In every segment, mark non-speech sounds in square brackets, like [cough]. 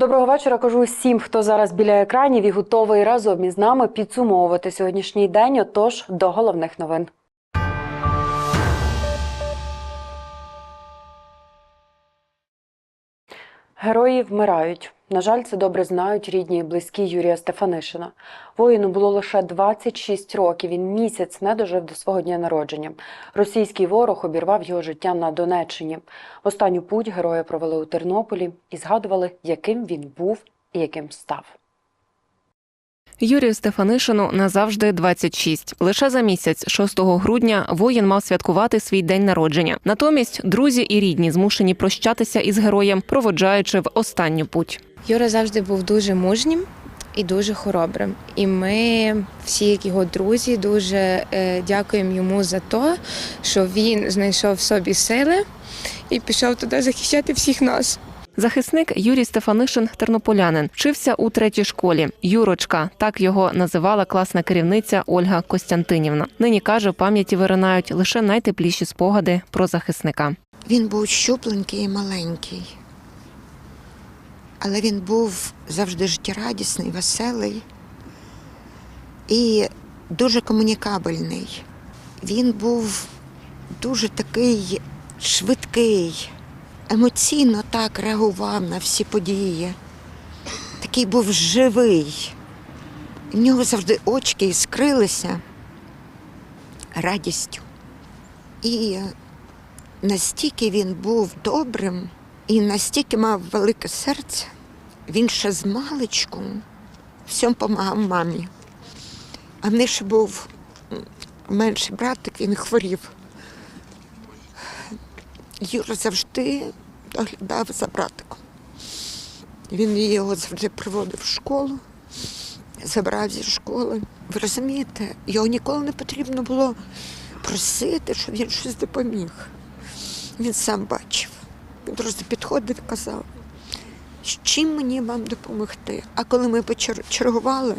Доброго вечора. Кажу всім, хто зараз біля екранів і готовий разом із нами підсумовувати сьогоднішній день. Отож, до головних новин. Герої вмирають. На жаль, це добре знають рідні і близькі Юрія Стефанишина. Воїну було лише 26 років. Він місяць не дожив до свого дня народження. Російський ворог обірвав його життя на Донеччині. Останню путь героя провели у Тернополі і згадували, яким він був і яким став. Юрію Стефанишину назавжди 26. Лише за місяць, 6 грудня, воїн мав святкувати свій день народження. Натомість друзі і рідні змушені прощатися із героєм, проводжаючи в останню путь. Юра завжди був дуже мужнім і дуже хоробрим. І ми, всі як його друзі, дуже е, дякуємо йому за те, що він знайшов в собі сили і пішов туди захищати всіх нас. Захисник Юрій Стефанишин тернополянин вчився у третій школі. Юрочка так його називала класна керівниця Ольга Костянтинівна. Нині каже, пам'яті виринають лише найтепліші спогади про захисника. Він був щупленький і маленький, але він був завжди життєрадісний, веселий і дуже комунікабельний. Він був дуже такий швидкий, емоційно так реагував на всі події. Такий був живий. В нього завжди очки іскрилися радістю. І настільки він був добрим і настільки мав велике серце, він ще з маличку всьому допомагав мамі. А в них ще був менший братик, він хворів. Юра завжди доглядав за братиком. Він його завжди приводив в школу, забрав зі школи. Ви розумієте, його ніколи не потрібно було просити, щоб він щось допоміг. Він сам бачив. Він просто підходив і казав, з чим мені вам допомогти. А коли ми почер- чергували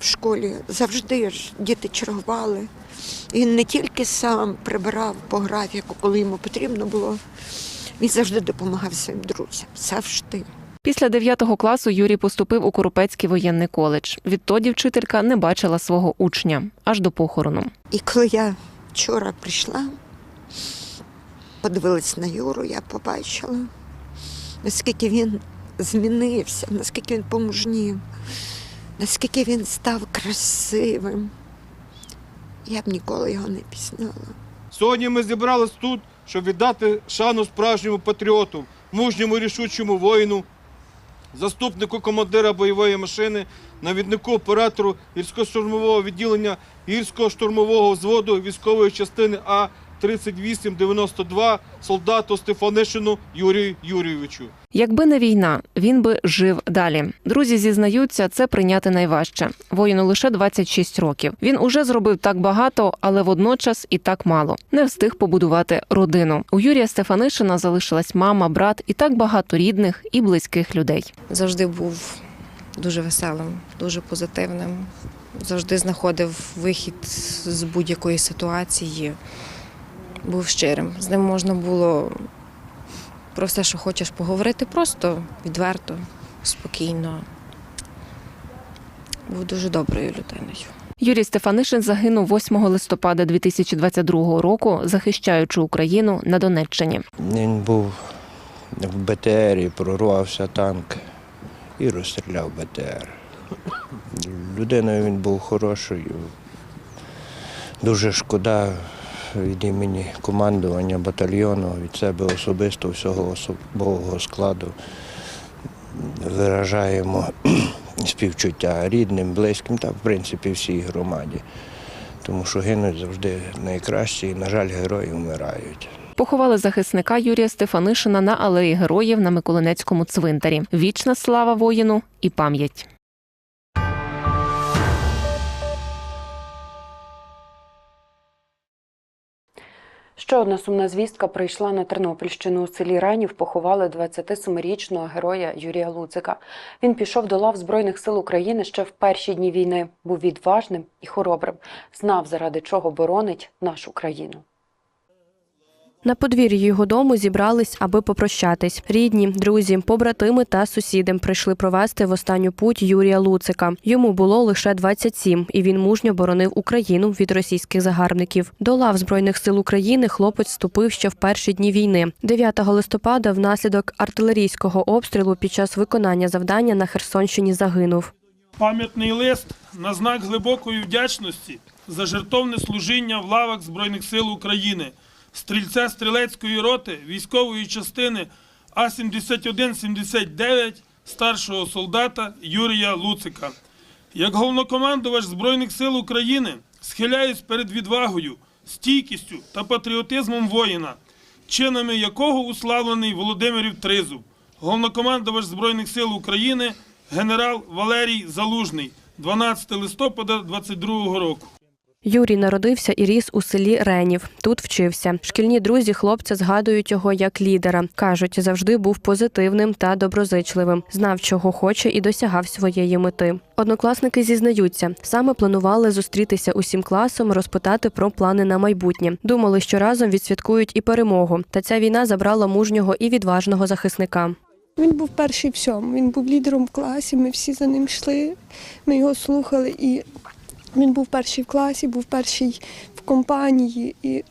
в школі, завжди ж діти чергували. Він не тільки сам прибирав по графіку, коли йому потрібно було, він завжди допомагав своїм друзям. Завжди. Після 9 класу Юрій поступив у Коропецький воєнний коледж. Відтоді вчителька не бачила свого учня аж до похорону. І коли я вчора прийшла, подивилась на Юру, я побачила, наскільки він змінився, наскільки він помужнів, наскільки він став красивим. Я б ніколи його не пізнала. Сьогодні ми зібрались тут, щоб віддати шану справжньому патріоту, мужньому рішучому воїну, заступнику командира бойової машини, навіднику оператору гірсько-штурмового відділення гірського штурмового взводу військової частини А 3892 солдату Стефанишину Юрію Юрійовичу. Якби не війна, він би жив далі. Друзі зізнаються, це прийняти найважче. Воїну лише 26 років. Він уже зробив так багато, але водночас і так мало. Не встиг побудувати родину. У Юрія Стефанишина залишилась мама, брат і так багато рідних і близьких людей. Завжди був дуже веселим, дуже позитивним. Завжди знаходив вихід з будь-якої ситуації. Був щирим. З ним можна було про все, що хочеш поговорити, просто відверто, спокійно. Був дуже доброю людиною. Юрій Стефанишин загинув 8 листопада 2022 року, захищаючи Україну на Донеччині. Він був в БТРі, прорвався танк і розстріляв БТР. Людиною він був хорошою. Дуже шкода від імені командування батальйону, від себе особисто всього особового складу. Виражаємо [clears throat] співчуття рідним, близьким та в принципі всій громаді. Тому що гинуть завжди найкращі і, на жаль, герої вмирають. Поховали захисника Юрія Стефанишина на алеї героїв на Миколинецькому цвинтарі. Вічна слава воїну і пам'ять. Ще одна сумна звістка прийшла на Тернопільщину. У селі Ранів поховали 27-річного героя Юрія Луцика. Він пішов до лав Збройних сил України ще в перші дні війни. Був відважним і хоробрим. Знав, заради чого боронить нашу країну. На подвір'ї його дому зібрались, аби попрощатись. Рідні, друзі, побратими та сусіди прийшли провести в останню путь Юрія Луцика. Йому було лише 27, і він мужньо боронив Україну від російських загарбників. До лав збройних сил України хлопець вступив ще в перші дні війни. 9 листопада, внаслідок артилерійського обстрілу під час виконання завдання на Херсонщині загинув. Пам'ятний лист на знак глибокої вдячності за жертовне служіння в лавах Збройних сил України, стрільця стрілецької роти військової частини А-7179 старшого солдата Юрія Луцика. Як головнокомандувач Збройних сил України схиляюсь перед відвагою, стійкістю та патріотизмом воїна, чинами якого уславлений Володимирів Тризуб, головнокомандувач Збройних сил України, генерал Валерій Залужний, 12 листопада 22 року. Юрій народився і ріс у селі Ренів. Тут вчився. Шкільні друзі хлопця згадують його як лідера. кажуть, завжди був позитивним та доброзичливим, знав, чого хоче, і досягав своєї мети. Однокласники зізнаються, саме планували зустрітися усім класом, розпитати про плани на майбутнє. Думали, що разом відсвяткують і перемогу. Та ця війна забрала мужнього і відважного захисника. Він був перший всьому. Він був лідером в класі, ми всі за ним йшли, ми його слухали. І він був перший в класі, був перший в компанії. І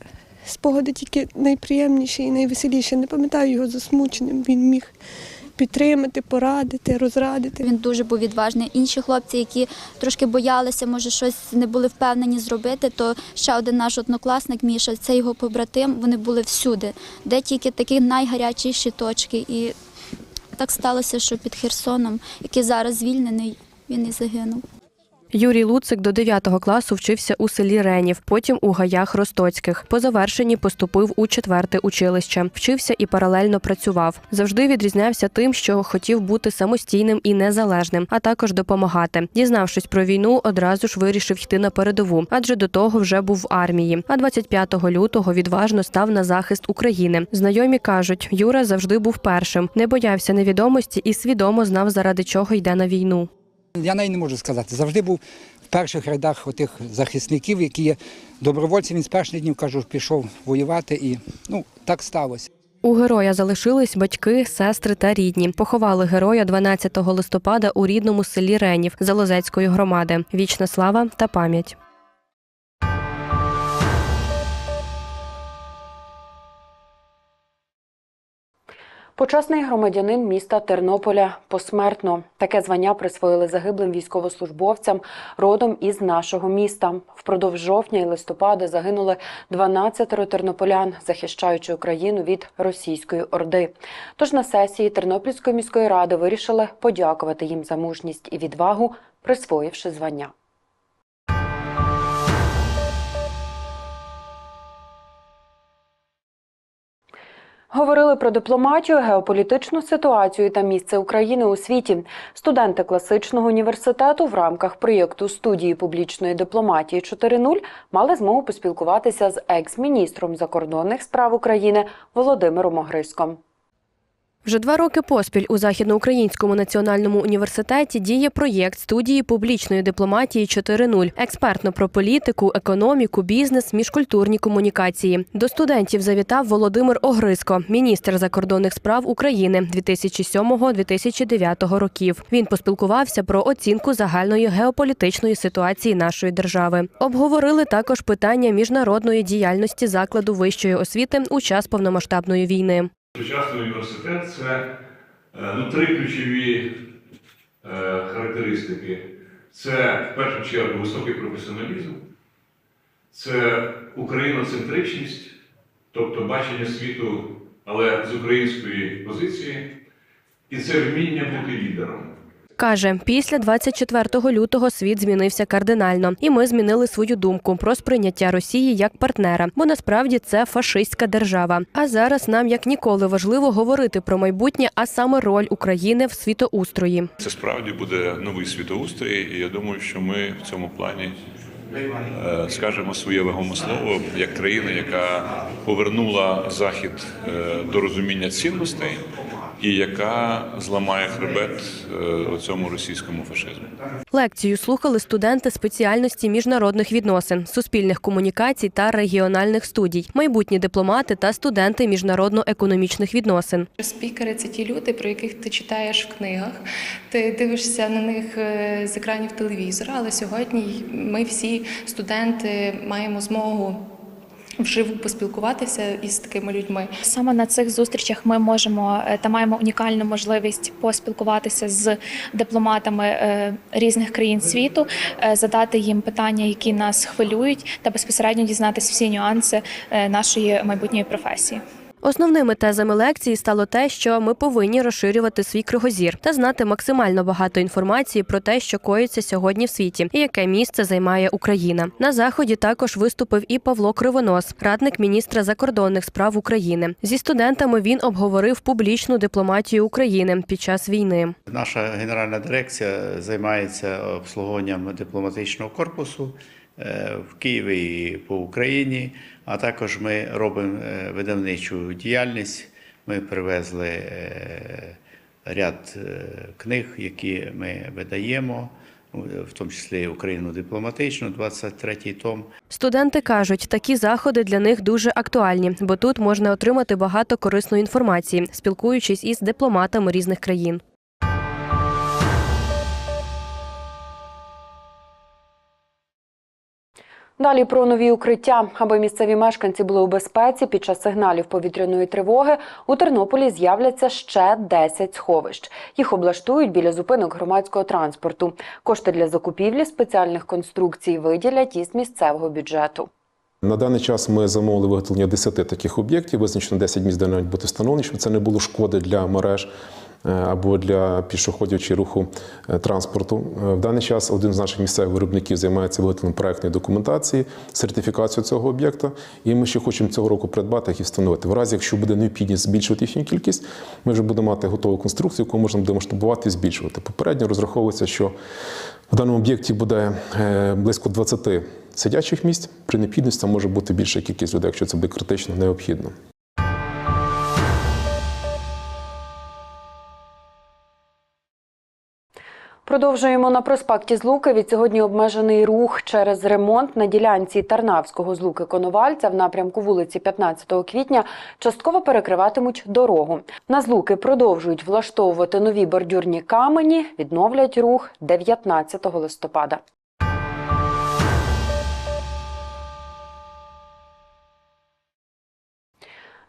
спогади тільки найприємніші і найвеселіші. Не пам'ятаю його засмученим. Він міг підтримати, порадити, розрадити. Він дуже був відважний. Інші хлопці, які трошки боялися, може щось не були впевнені зробити, то ще один наш однокласник Міша, це його побратим. Вони були всюди, де тільки такі найгарячіші точки. І так сталося, що під Херсоном, який зараз звільнений, він і загинув. Юрій Луцик до 9 класу вчився у селі Ренів, потім у гаях Ростоцьких. По завершенні поступив у четверте училище. Вчився і паралельно працював. Завжди відрізнявся тим, що хотів бути самостійним і незалежним, а також допомагати. Дізнавшись про війну, одразу ж вирішив йти на передову, адже до того вже був в армії. А 25 лютого відважно став на захист України. Знайомі кажуть, Юра завжди був першим, не боявся невідомості і свідомо знав, заради чого йде на війну. Я навіть не можу сказати. Завжди був в перших рядах отих захисників, які є добровольці. Він з перших днів кажу, пішов воювати, і ну так сталося. У героя залишились батьки, сестри та рідні. Поховали героя 12 листопада у рідному селі Ренів Залозецької громади. Вічна слава та пам'ять. Почесний громадянин міста Тернополя посмертно. Таке звання присвоїли загиблим військовослужбовцям родом із нашого міста. Впродовж жовтня і листопада загинули 12 тернополян, захищаючи Україну від російської орди. Тож на сесії Тернопільської міської ради вирішили подякувати їм за мужність і відвагу, присвоївши звання. Говорили про дипломатію, геополітичну ситуацію та місце України у світі. Студенти класичного університету в рамках проєкту студії публічної дипломатії 4.0 мали змогу поспілкуватися з екс-міністром закордонних справ України Володимиром Огриском. Вже два роки поспіль у Західноукраїнському національному університеті діє проєкт студії публічної дипломатії 4.0. експертно про політику, економіку, бізнес, міжкультурні комунікації. До студентів завітав Володимир Огриско, міністр закордонних справ України 2007-2009 років. Він поспілкувався про оцінку загальної геополітичної ситуації нашої держави. Обговорили також питання міжнародної діяльності закладу вищої освіти у час повномасштабної війни. Сучасний університет це е, ну, три ключові е, характеристики. Це в першу чергу високий професіоналізм, це україноцентричність, тобто бачення світу, але з української позиції, і це вміння бути лідером. Каже, після 24 лютого світ змінився кардинально, і ми змінили свою думку про сприйняття Росії як партнера, бо насправді це фашистська держава. А зараз нам як ніколи важливо говорити про майбутнє, а саме роль України в світоустрої. Це справді буде новий світоустрій, і я думаю, що ми в цьому плані е, скажемо своє вагоме слово як країна, яка повернула захід е, до розуміння цінностей і яка зламає хребет е, цьому російському фашизму. Лекцію слухали студенти спеціальності міжнародних відносин, суспільних комунікацій та регіональних студій, майбутні дипломати та студенти міжнародно-економічних відносин. Спікери це ті люди, про яких ти читаєш в книгах. Ти дивишся на них е, з екранів телевізора. Але сьогодні ми всі студенти маємо змогу вживу поспілкуватися із такими людьми. Саме на цих зустрічах ми можемо е, та маємо унікальну можливість поспілкуватися з дипломатами е, різних країн світу, е, задати їм питання, які нас хвилюють, та безпосередньо дізнатися всі нюанси нашої майбутньої професії. Основними тезами лекції стало те, що ми повинні розширювати свій кругозір та знати максимально багато інформації про те, що коїться сьогодні в світі, і яке місце займає Україна. На заході також виступив і Павло Кривонос, радник міністра закордонних справ України. Зі студентами він обговорив публічну дипломатію України під час війни. Наша генеральна дирекція займається обслуговуванням дипломатичного корпусу е, в Києві і по Україні. А також ми робимо е, видавничу діяльність. Ми привезли е, ряд е, книг, які ми видаємо, в тому числі Україну дипломатичну, 23-й том. Студенти кажуть, такі заходи для них дуже актуальні, бо тут можна отримати багато корисної інформації, спілкуючись із дипломатами різних країн. Далі про нові укриття, аби місцеві мешканці були у безпеці під час сигналів повітряної тривоги. У Тернополі з'являться ще 10 сховищ. Їх облаштують біля зупинок громадського транспорту. Кошти для закупівлі спеціальних конструкцій виділять із місцевого бюджету. На даний час ми замовили виготовлення 10 таких об'єктів, визначено 10 місць, де мають бути встановлені, щоб це не було шкоди для мереж або для пішоходів чи руху е, транспорту. Е, В даний час один з наших місцевих виробників займається виготовленням проектної документації, сертифікацією цього об'єкта. І ми ще хочемо цього року придбати їх і встановити. В разі, якщо буде необхідність збільшувати їхню кількість, ми вже будемо мати готову конструкцію, яку можна буде масштабувати і збільшувати. Попередньо розраховується, що в даному об'єкті буде е, близько 20 сидячих місць. При необхідності там може бути більша кількість людей, якщо це буде критично необхідно. Продовжуємо на проспекті Злуки. Від сьогодні обмежений рух через ремонт на ділянці Тарнавського злуки Коновальця в напрямку вулиці 15 квітня частково перекриватимуть дорогу. На злуки продовжують влаштовувати нові бордюрні камені. Відновлять рух 19 листопада.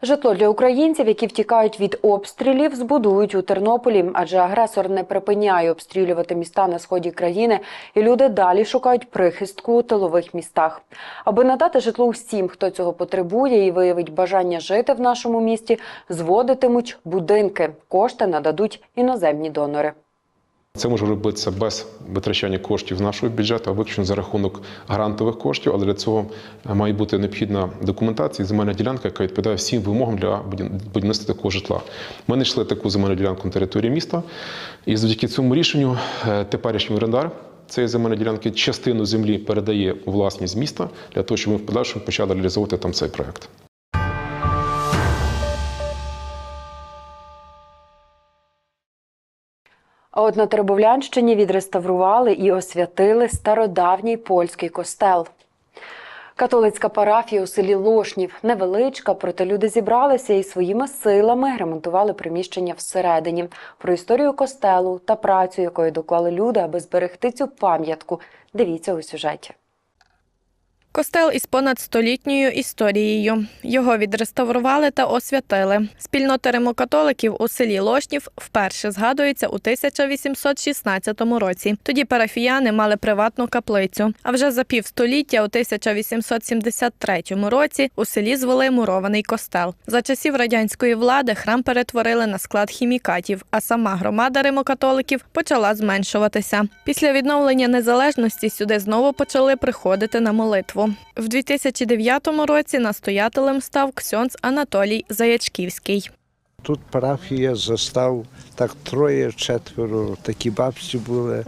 Житло для українців, які втікають від обстрілів, збудують у Тернополі, адже агресор не припиняє обстрілювати міста на сході країни, і люди далі шукають прихистку у тилових містах. Аби надати житло усім, хто цього потребує і виявить бажання жити в нашому місті, зводитимуть будинки. Кошти нададуть іноземні донори. Це може робитися без витрачання коштів з нашого бюджету, а виключно за рахунок грантових коштів. Але для цього має бути необхідна документація, земельна ділянка, яка відповідає всім вимогам для будівництва такого житла. Ми знайшли таку земельну ділянку на території міста, і завдяки цьому рішенню е, теперішній орендар цієї земельної ділянки частину землі передає у власність міста для того, щоб ми в подальшому почали реалізовувати там цей проект. А от на Теребовлянщині відреставрували і освятили стародавній польський костел. Католицька парафія у селі Лошнів невеличка, проте люди зібралися і своїми силами ремонтували приміщення всередині. Про історію костелу та працю, якої доклали люди, аби зберегти цю пам'ятку. Дивіться у сюжеті. Костел із понад столітньою історією. Його відреставрували та освятили. Спільнота римокатоликів у селі Лошнів вперше згадується у 1816 році. Тоді парафіяни мали приватну каплицю. А вже за півстоліття, у 1873 році, у селі звели мурований костел. За часів радянської влади храм перетворили на склад хімікатів, а сама громада римокатоликів почала зменшуватися. Після відновлення незалежності сюди знову почали приходити на молитву. В 2009 році настоятелем став ксьонц Анатолій Заячківський. Тут парафія застав так троє, четверо такі бабці були.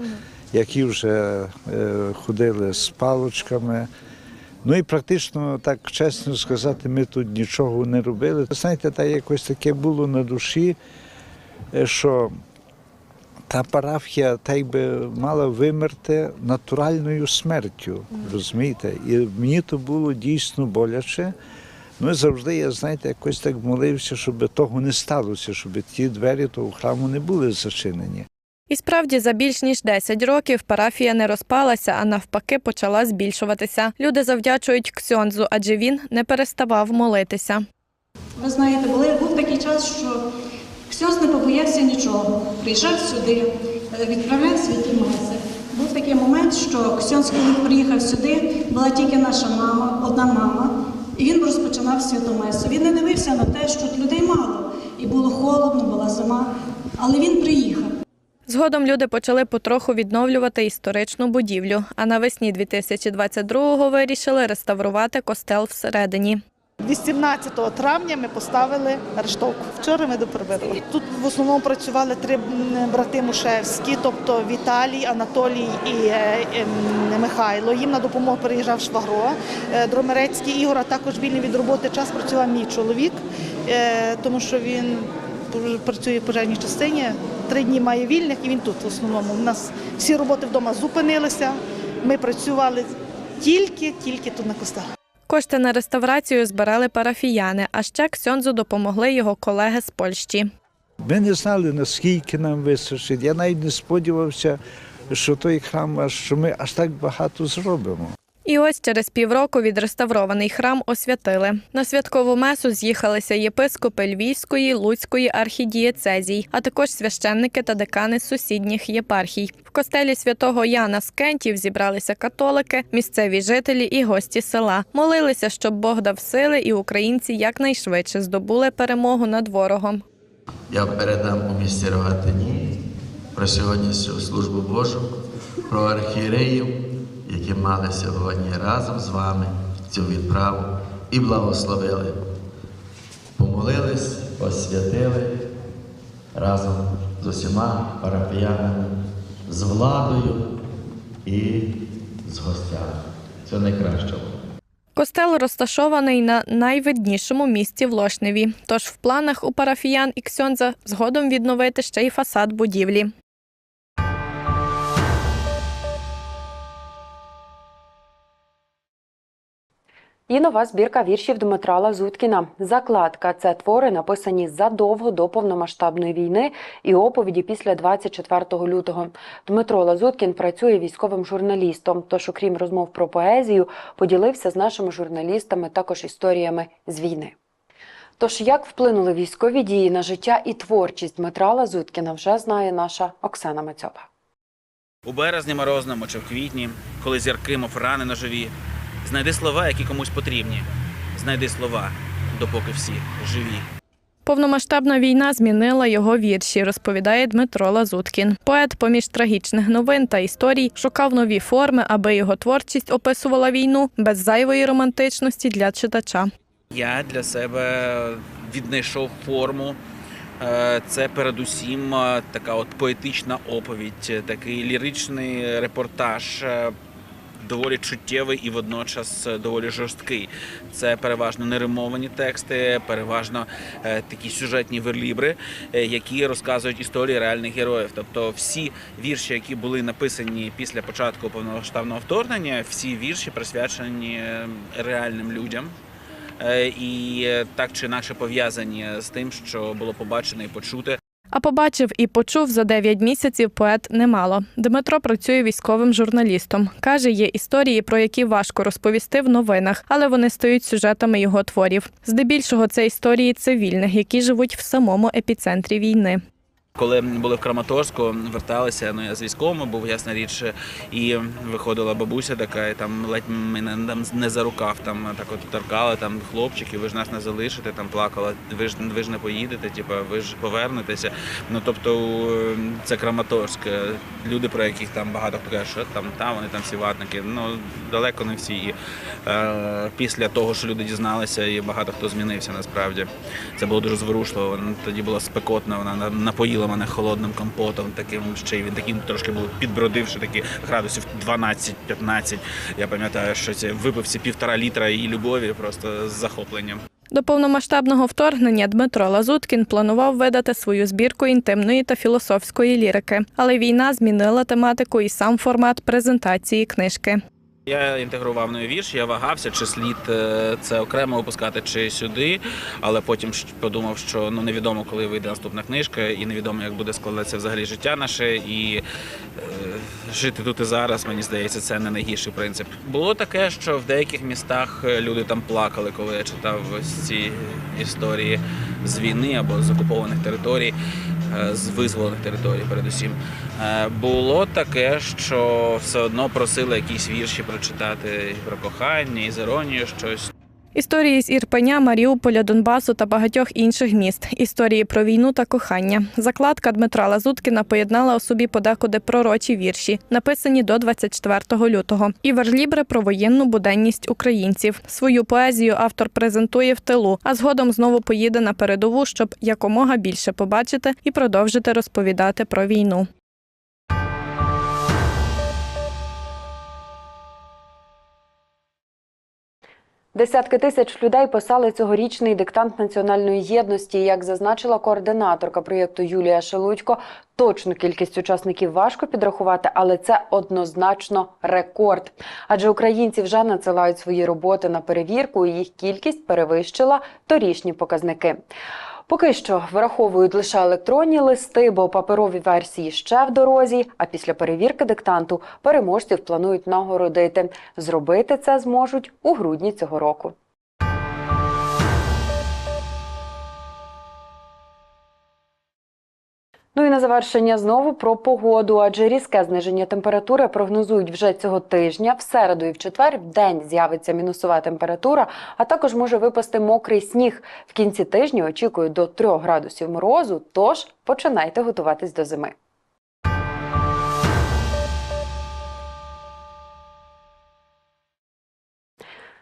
які вже е, ходили з палочками. Ну і практично, так чесно сказати, ми тут нічого не робили. Знаєте, та якось таке було на душі, е, що та парафія так би мала вимерти натуральною смертю, розумієте? І мені то було дійсно боляче. Ну і завжди я, знаєте, якось так молився, щоб того не сталося, щоб ті двері того храму не були зачинені. І справді за більш ніж 10 років парафія не розпалася, а навпаки почала збільшуватися. Люди завдячують Ксьонзу, адже він не переставав молитися. Ви знаєте, були, був такий час, що Ксьос не побоявся нічого. Приїжджав сюди, е, відправляв святі маси. Був такий момент, що Ксьос, коли приїхав сюди, була тільки наша мама, одна мама, і він розпочинав святу месу. Він не дивився на те, що людей мало, і було холодно, була зима, але він приїхав. Згодом люди почали потроху відновлювати історичну будівлю, а навесні 2022-го вирішили реставрувати костел всередині. 18 травня ми поставили арештовку. Вчора ми доприбирали. Тут в основному працювали три брати Мушевські, тобто Віталій, Анатолій і е, ем, Михайло. Їм на допомогу переїжджав Швагро. Е, Дромерецький Ігор, а також вільний від роботи час працював мій чоловік, е, тому що він працює в пожежній частині. Три дні має вільних і він тут в основному. У нас всі роботи вдома зупинилися. Ми працювали тільки, тільки тут на костелі. Кошти на реставрацію збирали парафіяни, а ще Ксьонзу допомогли його колеги з Польщі. Ми не знали, наскільки нам вистачить. Я навіть не сподівався, що той храм, що ми аж так багато зробимо. І ось через півроку відреставрований храм освятили. На святкову месу з'їхалися єпископи Львівської, Луцької архідієцезій, а також священники та декани сусідніх єпархій. В костелі святого Яна з Кентів зібралися католики, місцеві жителі і гості села. Молилися, щоб Бог дав сили, і українці якнайшвидше здобули перемогу над ворогом. Я передам у місті Рогатині про сьогоднішню службу Божу, про архієреїв, які мали сьогодні разом з вами цю відправу і благословили. Помолились, освятили разом з усіма парафіянами, з владою і з гостями. Це найкраще. Костел розташований на найвиднішому місці в Лошневі. Тож в планах у парафіян і Ксьонза згодом відновити ще й фасад будівлі. І нова збірка віршів Дмитра Лазуткіна. Закладка це твори, написані задовго до повномасштабної війни і оповіді після 24 лютого. Дмитро Лазуткін працює військовим журналістом. Тож, окрім розмов про поезію, поділився з нашими журналістами також історіями з війни. Тож, як вплинули військові дії на життя і творчість Дмитра Лазуткіна, вже знає наша Оксана Мацьоба. У березні морозному чи в квітні, коли зірки, мов рани ножові, знайди слова, які комусь потрібні. Знайди слова, допоки всі живі. Повномасштабна війна змінила його вірші, розповідає Дмитро Лазуткін. Поет, поміж трагічних новин та історій, шукав нові форми, аби його творчість описувала війну без зайвої романтичності для читача. Я для себе віднайшов форму. Е, Це передусім е, така от поетична оповідь, такий ліричний репортаж, е, доволі чуттєвий і водночас е, доволі жорсткий. Це переважно неримовані тексти, переважно е, такі сюжетні верлібри, е, які розказують історії реальних героїв. Тобто всі вірші, які були написані після початку повномасштабного вторгнення, всі вірші присвячені реальним людям. І так чи інакше пов'язані з тим, що було побачено і почуте. А побачив і почув за 9 місяців поет немало. Дмитро працює військовим журналістом. Каже, є історії, про які важко розповісти в новинах, але вони стають сюжетами його творів. Здебільшого це історії цивільних, які живуть в самому епіцентрі війни. Коли були в Краматорську, верталися, ну я з військовими був ясна річ, і виходила бабуся така, і там ледь мене там не за рукав, там так от торкали, там хлопчики, ви ж нас не залишите, там плакала, ви ж ви ж не поїдете, типу, ви ж повернетеся. Ну тобто це Краматорськ. Люди, про яких там багато хто каже, що там там вони там всі ватники. Ну далеко не всі. І е, після того, що люди дізналися, і багато хто змінився насправді. Це було дуже зворушливо. Тоді було спекотно, вона напоїла поїла мене холодним компотом, таким ще й він таким трошки був підбродивши, такі градусів 12-15. Я пам'ятаю, що це випив ці півтора літра і любові просто з захопленням. До повномасштабного вторгнення Дмитро Лазуткін планував видати свою збірку інтимної та філософської лірики, але війна змінила тематику і сам формат презентації книжки. Я інтегрував новий вірш, я вагався, чи слід е, це окремо випускати, чи сюди. Але потім подумав, що ну невідомо, коли вийде наступна книжка, і невідомо, як буде складатися взагалі життя наше. І е, жити тут і зараз, мені здається, це не найгірший принцип. Було таке, що в деяких містах е, люди там плакали, коли я читав ось ці історії з війни або з окупованих територій. Е, З визволених територій, передусім, Е, було таке, що все одно просили якісь вірші прочитати про кохання, і з іронією щось. Історії з Ірпеня, Маріуполя, Донбасу та багатьох інших міст. Історії про війну та кохання. Закладка Дмитра Лазуткіна поєднала у собі подекуди пророчі вірші, написані до 24 лютого, і верлібри про воєнну буденність українців. Свою поезію автор презентує в тилу, а згодом знову поїде на передову, щоб якомога більше побачити і продовжити розповідати про війну. Десятки тисяч людей писали цьогорічний диктант національної єдності. Як зазначила координаторка проєкту Юлія Шелудько, точну кількість учасників важко підрахувати, але це однозначно рекорд. Адже українці вже надсилають свої роботи на перевірку, і їх кількість перевищила торішні показники. Поки що враховують лише електронні листи, бо паперові версії ще в дорозі. А після перевірки диктанту переможців планують нагородити. Зробити це зможуть у грудні цього року. Ну і на завершення знову про погоду, адже різке зниження температури прогнозують вже цього тижня. В середу і в четвер в день з'явиться мінусова температура, а також може випасти мокрий сніг. В кінці тижня очікують до 3 градусів морозу. Тож починайте готуватись до зими.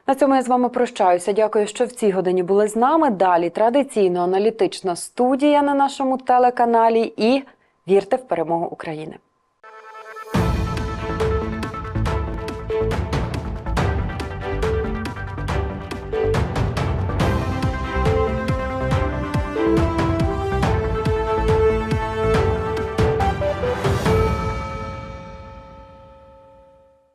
На цьому я з вами прощаюся. Дякую, що в цій годині були з нами. Далі традиційно аналітична студія на нашому телеканалі і вірте в перемогу України.